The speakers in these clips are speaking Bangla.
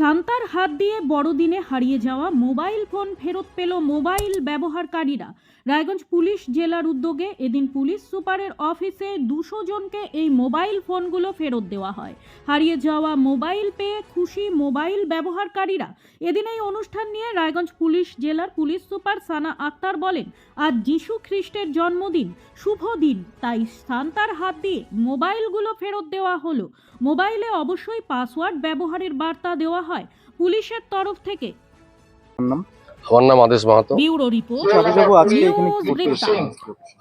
সান্তার হাত দিয়ে বড়দিনে হারিয়ে যাওয়া মোবাইল ফোন ফেরত পেল মোবাইল ব্যবহারকারীরা। রায়গঞ্জ পুলিশ জেলার উদ্যোগে এদিন পুলিশ সুপারের অফিসে দুশো জনকে এই মোবাইল ফোনগুলো ফেরত দেওয়া হয়। হারিয়ে যাওয়া মোবাইল পেয়ে খুশি মোবাইল ব্যবহারকারীরা। এদিন এই অনুষ্ঠান নিয়ে রায়গঞ্জ পুলিশ জেলার পুলিশ সুপার সানা আক্তার বলেন, আজ যিশু খ্রিস্টের জন্মদিন। শুভ দিন। তাই সান্তার হাত দিয়ে মোবাইলগুলো ফেরত দেওয়া হলো। মোবাইলে অবশ্যই পাসওয়ার্ড ব্যবহারের বার্তা দেওয়া হয়? পুলিশের তরফ থেকে। আমার নাম? আদেশ মাহাতো। Bureau report. আজকে এখানে। কি করতে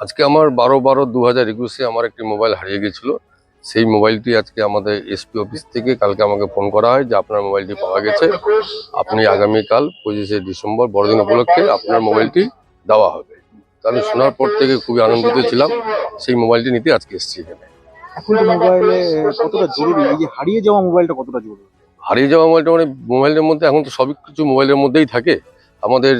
আজকে আমার বারো বারো দু হাজার একুশে আমার একটি মোবাইল হারিয়ে গেছিল। সেই মোবাইলটি আজকে আমাদের এসপি অফিস থেকে কালকে আমাকে ফোন করা হয় যে আপনার মোবাইলটি পাওয়া গেছে। আপনি আগামীকাল পঁচিশে ডিসেম্বর বড়দিন উপলক্ষে আপনার মোবাইলটি দেওয়া হবে। তা আমি শোনার পর থেকে খুবই আনন্দিত ছিলাম। সেই মোবাইলটি নিতে আজকে এসেছি এখানে। এখন মোবাইলে কতটা জরুরি? এই যে হারিয়ে যাওয়া মোবাইলটা কতটা জরুরি? হারিয়ে যাওয়া মোবাইলটা মানে মোবাইলের মধ্যে এখন তো সবই কিছু মোবাইলের মধ্যেই থাকে। আমাদের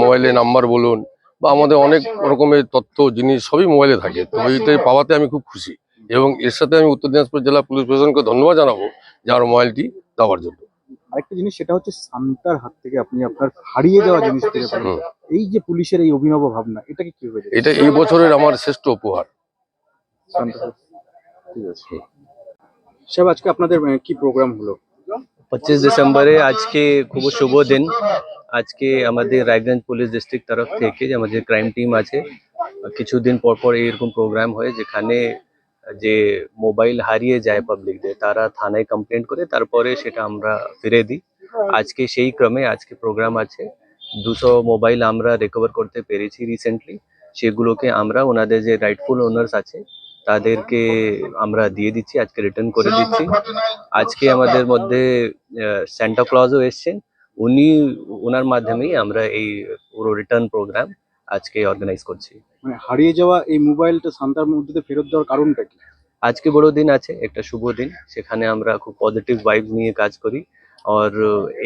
মোবাইলে নাম্বার বলুন বা আমাদের অনেক রকমের তথ্য জিনিস সবই মোবাইলে থাকে। তো এইটাই পাওয়াতে আমি খুব খুশি। এবং এর সাথে আমি উত্তর দিনাজপুর জেলা পুলিশ প্রশাসনকে ধন্যবাদ জানাব যে আমার মোবাইলটি দেওয়ার জন্য। আরেকটা জিনিস সেটা হচ্ছে সান্তার হাত থেকে আপনি আপনার হারিয়ে যাওয়া জিনিস ফিরে পেলেন এই যে পুলিশের এই অভিনব ভাবনা এটাকে কি হয়ে এটা এই বছরের আমার শ্রেষ্ঠ উপহার। ঠিক আছে। সাহেব আজকে আপনাদের আহ, কি প্রোগ্রাম হলো? পঁচিশ ডিসেম্বরে আজকে খুব শুভ দিন। আজকে আমাদের রায়গঞ্জ পুলিশ ডিস্ট্রিক্ট তরফ থেকে যে আমাদের ক্রাইম টিম আছে, কিছুদিন পর পর এরকম প্রোগ্রাম হয় যেখানে যে মোবাইল হারিয়ে যায় পাবলিকদের তারা থানায় কমপ্লেন করে, তারপরে সেটা আমরা ফিরে দিই। আজকে সেই ক্রমে আজকে প্রোগ্রাম আছে। দুশো মোবাইল আমরা রিকভার করতে পেরেছি রিসেন্টলি সেগুলোকে আমরা, ওনাদের যে রাইটফুল ওনার্স আছে তাদেরকে আমরা দিয়ে দিচ্ছি আজকে রিটার্ন করে দিচ্ছি। আজকে আমাদের মধ্যে স্যান্টা ক্লজও এসছেন। উনি ওনার মাধ্যমেই আমরা এই পুরো রিটার্ন প্রোগ্রাম আজকে অর্গানাইজ করছি। মানে হারিয়ে যাওয়া এই মোবাইলটা সান্তার মধ্যে ফেরত দেওয়ার কারণটা কি? আজকে বড় দিন আছে একটা শুভ দিন। সেখানে আমরা খুব পজিটিভ ভাইব নিয়ে কাজ করি। আর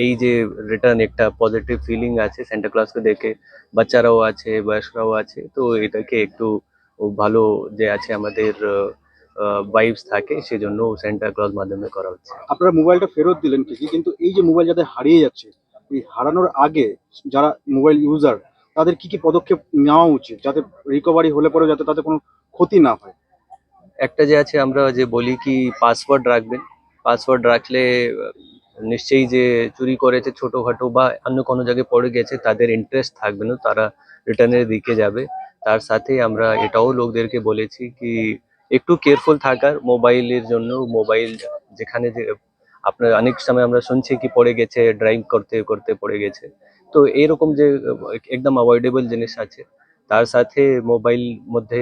এই যে রিটার্ন একটা পজিটিভ ফিলিং আছে সেন্টা ক্লাসকে দেখে। বাচ্চারাও আছে বয়স্করাও আছে তো এটাকে একটু ভালো যে আছে আমাদের ভাইবস থাকে সেজন্য সেন্টা ক্লজ মাধ্যমে করা হচ্ছে। আপনারা মোবাইলটা ফেরত দিলেন ঠিকই কিন্তু এই যে মোবাইল যাদের হারিয়ে যাচ্ছে এই হারানোর আগে যারা মোবাইল ইউজার তাদের কি কি পদক্ষেপ নেওয়া উচিত যাতে রিকভারি হলে পরে যাতে তাদের কোনো ক্ষতি না হয়? একটা যে আছে আমরা যে বলি কি পাসওয়ার্ড রাখবেন। পাসওয়ার্ড রাখলে নিশ্চয়ই যে চুরি করেছে ছোটখাটো বা অন্য কোনো জায়গায় পড়ে গেছে তাদের ইন্টারেস্ট থাকবে না তারা রিটার্নের দিকে যাবে। তার সাথে আমরা এটাও লোকদেরকে বলেছি কি একটু কেয়ারফুল থাকার, মোবাইলের জন্য, মোবাইল যেখানে যে আপনার অনেক সময় আমরা শুনছি কি পড়ে গেছে ড্রাইভ করতে করতে পড়ে গেছে। তো এরকম যে একদম অ্যাভয়েডেবল জিনিস আছে। তার সাথে মোবাইল মধ্যে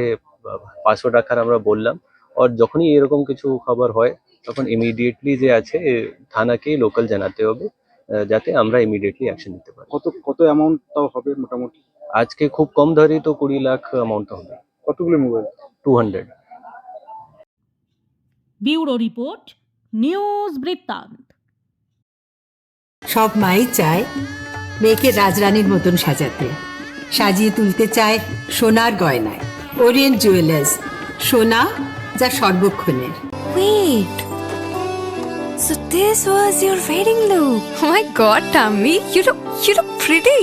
পাসওয়ার্ড রাখার আমরা বললাম। আর যখনই এরকম কিছু খবর হয়, তখন ইমিডিয়েটলি যে আছে থানাকে লোকাল জানাতে হবে যাতে আমরা ইমিডিয়েটলি অ্যাকশন নিতে পারি। কত কত অ্যামাউন্ট তাও হবে মোটামুটি? আজকে খুব কম ধরি তো কুড়ি লাখ অ্যামাউন্ট হবে কতগুলো mobile two hundred bureau report news বৃত্তান্ত সব মাই চায় মেয়েকে রাজরানীর মতন সাজাতে সাজিয়ে তুলতে চায় সোনার গয়নায় ওরিয়েন্ট জুয়েলার্স সোনা যা সর্বক্ষণের Wait. So this was your wedding look. Oh my god, Tammy, you look you look pretty.